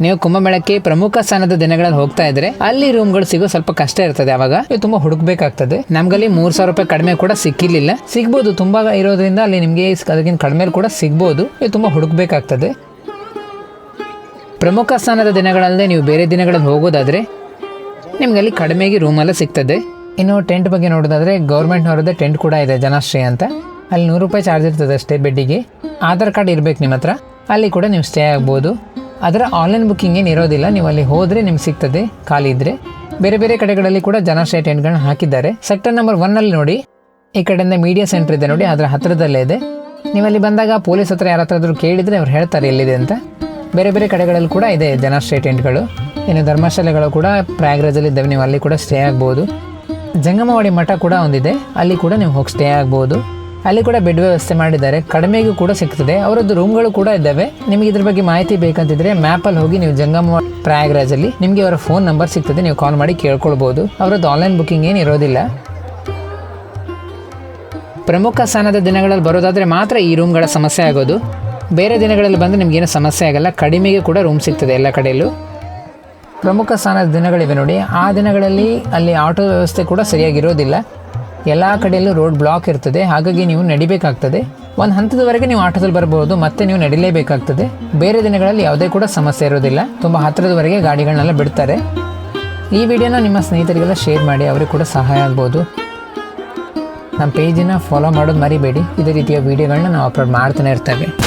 ನೀವು ಕುಂಭಮೇಳಕ್ಕೆ ಪ್ರಮುಖ ಸ್ಥಾನದ ದಿನಗಳಲ್ಲಿ ಹೋಗ್ತಾ ಇದ್ರೆ ಅಲ್ಲಿ ರೂಮ್ಗಳು ಸಿಗೋ ಸ್ವಲ್ಪ ಕಷ್ಟ ಇರ್ತದೆ ಅವಾಗ. ನೀವು ತುಂಬಾ ಹುಡುಕ್ಬೇಕಾಗ್ತದೆ. ನಮ್ಗಲ್ಲಿ ಮೂರ್ ಸಾವಿರ ರೂಪಾಯಿ ಕಡಿಮೆ ಕೂಡ ಸಿಕ್ಕಿರ್ಲಿಲ್ಲ. ಸಿಗ್ಬೋದು, ತುಂಬಾ ಇರೋದ್ರಿಂದ ಅಲ್ಲಿ ನಿಮಗೆ ಅದಕ್ಕಿಂತ ಕಡಿಮೆ ಕೂಡ ಸಿಗ್ಬೋದು. ನೀವು ತುಂಬಾ ಹುಡುಕ್ಬೇಕಾಗ್ತದೆ. ಪ್ರಮುಖ ಸ್ಥಾನದ ದಿನಗಳಲ್ಲದೆ ನೀವು ಬೇರೆ ದಿನಗಳಲ್ಲಿ ಹೋಗೋದಾದ್ರೆ ನಿಮ್ಗೆ ಅಲ್ಲಿ ಕಡಿಮೆಗೆ ರೂಮೆಲ್ಲ ಸಿಗ್ತದೆ. ಇನ್ನು ಟೆಂಟ್ ಬಗ್ಗೆ ನೋಡೋದಾದ್ರೆ ಗೌರ್ಮೆಂಟ್ನವರದ್ದೇ ಟೆಂಟ್ ಕೂಡ ಇದೆ ಜನಾಶ್ರಯ ಅಂತ. ಅಲ್ಲಿ ನೂರು ರೂಪಾಯಿ ಚಾರ್ಜ್ ಇರ್ತದೆ ಅಷ್ಟೇ ಬೆಡ್ಡಿಗೆ. ಆಧಾರ್ ಕಾರ್ಡ್ ಇರಬೇಕು ನಿಮ್ಮ ಹತ್ರ. ಅಲ್ಲಿ ಕೂಡ ನೀವು ಸ್ಟೇ ಆಗ್ಬೋದು. ಅದರ ಆನ್ಲೈನ್ ಬುಕ್ಕಿಂಗ್ ಏನು ಇರೋದಿಲ್ಲ. ನೀವು ಅಲ್ಲಿ ಹೋದರೆ ನಿಮ್ಗೆ ಸಿಗ್ತದೆ, ಖಾಲಿ ಇದ್ದರೆ ಬೇರೆ ಬೇರೆ ಕಡೆಗಳಲ್ಲಿ ಕೂಡ ಜನ ಟೆಂಟ್ಗಳನ್ನ ಹಾಕಿದ್ದಾರೆ. ಸೆಕ್ಟರ್ ನಂಬರ್ ಒನ್ನಲ್ಲಿ ನೋಡಿ. ಈ ಕಡೆಯಿಂದ ಮೀಡಿಯಾ ಸೆಂಟರ್ ಇದೆ ನೋಡಿ, ಅದರ ಹತ್ತಿರದಲ್ಲೇ ಇದೆ. ನೀವು ಅಲ್ಲಿ ಬಂದಾಗ ಪೊಲೀಸ್ ಹತ್ರ ಯಾರ ಹತ್ರ ಆದರೂ ಕೇಳಿದರೆ ಅವ್ರು ಹೇಳ್ತಾರೆ ಎಲ್ಲಿದೆ ಅಂತ. ಬೇರೆ ಬೇರೆ ಕಡೆಗಳಲ್ಲಿ ಕೂಡ ಇದೆ ಜನ ಟೆಂಟ್ಗಳು ಇನ್ನು ಧರ್ಮಶಾಲೆಗಳು ಕೂಡ ಪ್ರಯಾಗ್ರಾಜಲ್ಲಿ ಇದ್ದಾವೆ, ನೀವು ಅಲ್ಲಿ ಕೂಡ ಸ್ಟೇ ಆಗ್ಬೋದು. ಜಂಗಮವಾಡಿ ಮಠ ಕೂಡ ಒಂದಿದೆ. ಅಲ್ಲಿ ಕೂಡ ನೀವು ಹೋಗಿ ಸ್ಟೇ ಆಗ್ಬೋದು. ಅಲ್ಲಿ ಕೂಡ ಬೆಡ್ ವ್ಯವಸ್ಥೆ ಮಾಡಿದ್ದಾರೆ. ಕಡಿಮೆಗೂ ಕೂಡ ಸಿಗ್ತದೆ. ಅವರದ್ದು ರೂಮ್ಗಳು ಕೂಡ ಇದ್ದಾವೆ. ನಿಮಗೆ ಇದ್ರ ಬಗ್ಗೆ ಮಾಹಿತಿ ಬೇಕಂತಿದ್ರೆ ಮ್ಯಾಪಲ್ಲಿ ಹೋಗಿ ನೀವು ಜಂಗಮ ಪ್ರಯಾಗ್ರಾಜಲ್ಲಿ ನಿಮಗೆ ಅವರ ಫೋನ್ ನಂಬರ್ ಸಿಗ್ತದೆ. ನೀವು ಕಾಲ್ ಮಾಡಿ ಕೇಳ್ಕೊಳ್ಬೋದು. ಅವರದ್ದು ಆನ್ಲೈನ್ ಬುಕ್ಕಿಂಗ್ ಏನು ಇರೋದಿಲ್ಲ. ಪ್ರಮುಖ ಸ್ಥಾನದ ದಿನಗಳಲ್ಲಿ ಬರೋದಾದರೆ ಮಾತ್ರ ಈ ರೂಮ್ಗಳ ಸಮಸ್ಯೆ ಆಗೋದು. ಬೇರೆ ದಿನಗಳಲ್ಲಿ ಬಂದರೆ ನಿಮಗೇನು ಸಮಸ್ಯೆ ಆಗಲ್ಲ. ಕಡಿಮೆಗೆ ಕೂಡ ರೂಮ್ ಸಿಗ್ತದೆ ಎಲ್ಲ ಕಡೆಯಲ್ಲೂ. ಪ್ರಮುಖ ಸ್ಥಾನದ ದಿನಗಳಿವೆ ನೋಡಿ. ಆ ದಿನಗಳಲ್ಲಿ ಅಲ್ಲಿ ಆಟೋ ವ್ಯವಸ್ಥೆ ಕೂಡ ಸರಿಯಾಗಿರೋದಿಲ್ಲ. ಎಲ್ಲ ಕಡೆಯಲ್ಲೂ ರೋಡ್ ಬ್ಲಾಕ್ ಇರ್ತದೆ. ಹಾಗಾಗಿ ನೀವು ನಡಿಬೇಕಾಗ್ತದೆ. ಒಂದು ಹಂತದವರೆಗೆ ನೀವು ಆಟೋದಲ್ಲಿ ಬರಬಹುದು ಮತ್ತೆ ನೀವು ನಡಿಲೇಬೇಕಾಗ್ತದೆ. ಬೇರೆ ದಿನಗಳಲ್ಲಿ ಯಾವುದೇ ಕೂಡ ಸಮಸ್ಯೆ ಇರೋದಿಲ್ಲ. ತುಂಬ ಹತ್ತಿರದವರೆಗೆ ಗಾಡಿಗಳನ್ನೆಲ್ಲ ಬಿಡ್ತಾರೆ. ಈ ವಿಡಿಯೋನ ನಿಮ್ಮ ಸ್ನೇಹಿತರಿಗೆಲ್ಲ ಶೇರ್ ಮಾಡಿ, ಅವರಿಗೆ ಕೂಡ ಸಹಾಯ ಆಗ್ಬೋದು. ನಮ್ಮ ಪೇಜನ್ನು ಫಾಲೋ ಮಾಡೋದು ಮರಿಬೇಡಿ. ಇದೇ ರೀತಿಯ ವಿಡಿಯೋಗಳನ್ನ ನಾವು ಅಪ್ಲೋಡ್ ಮಾಡ್ತಾನೆ ಇರ್ತೇವೆ.